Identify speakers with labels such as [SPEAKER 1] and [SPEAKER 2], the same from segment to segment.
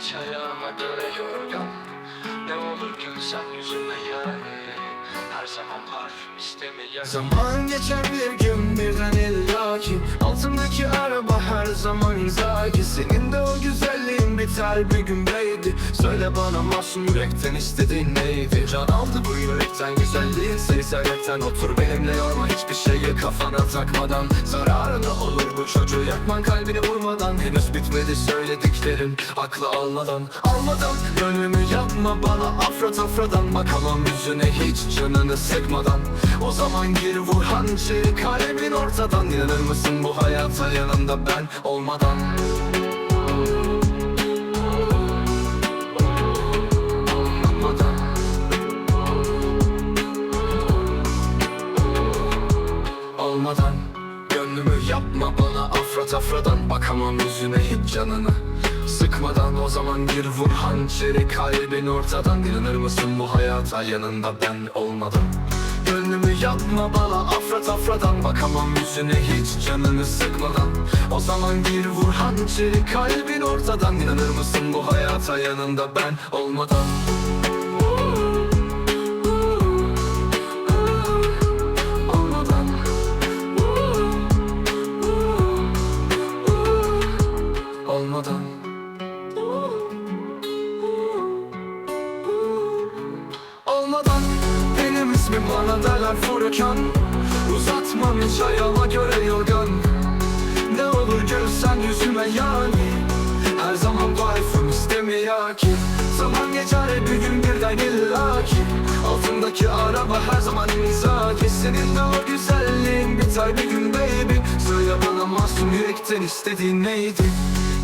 [SPEAKER 1] hiç ayağıma göre yorgan Ne olur gülsen yüzüme yani Her zaman parfüm istemeyen Zaman geçer bir gün birden illaki. Altındaki araba her zaman zaki. Senin de o güzelliğin biter bir gün baby Söyle bana masum yürekten istediğin neydi? Can aldı bu yürekten güzelliğin seni sebepten Otur benimle yorma hiçbir şeyi kafana takmadan. Zararına olur bu çocuğu yakman kalbini vurmadan. Henüz bitmedi söylediklerin aklı almadan. Almadan gönlümü yapma bana afra tafradan. Bakamam yüzüne hiç canını sıkmadan. O zaman gir vur hançeri kalbin ortadan. İnanır mısın bu hayata yanında ben olmadan Olmadan olmadan Gönlümü yapma bana afra tafradan Bakamam yüzüne hiç canını Sıkmadan. O zaman gir vur hançeri kalbin ortadan. İnanır mısın bu hayata yanında ben olmadan? Gönlümü yapma bana afra tafradan Bakamam yüzüne hiç canını sıkmadan. O zaman gir vur hançeri kalbin ortadan. İnanır mısın bu hayata yanında ben Olmadan olmadan Olmadan benim ismim bana derler Furkan. Uzatmam hiç ayağıma göre yorgan. Ne olur görsen yüzüme yani Her zaman parfüm istemiyor ki. Zaman geçer bir gün birden illaki Altındaki araba her zaman imzaki Senin de o güzelliğin biter bir gün baby. Söyle bana masum yürekten istediğin neydi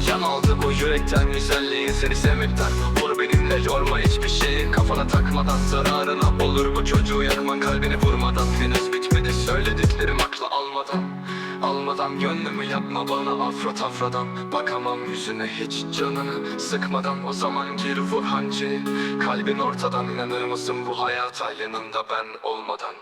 [SPEAKER 1] Can aldı bu yürekten güzelliğin seni sevmekten. Vur benimle yorma hiçbir şeyi. Kafana takmadan Zararına olur bu çocuğu yakman kalbini vurmadan. Henüz bitmedi söylediklerim akla almadan. Almadan gönlümü yapma bana afra tafradan. Bakamam yüzüne hiç canını sıkmadan. O zaman gir vur hançeri Kalbin ortadan inanır mısın bu hayata? Yanında ben olmadan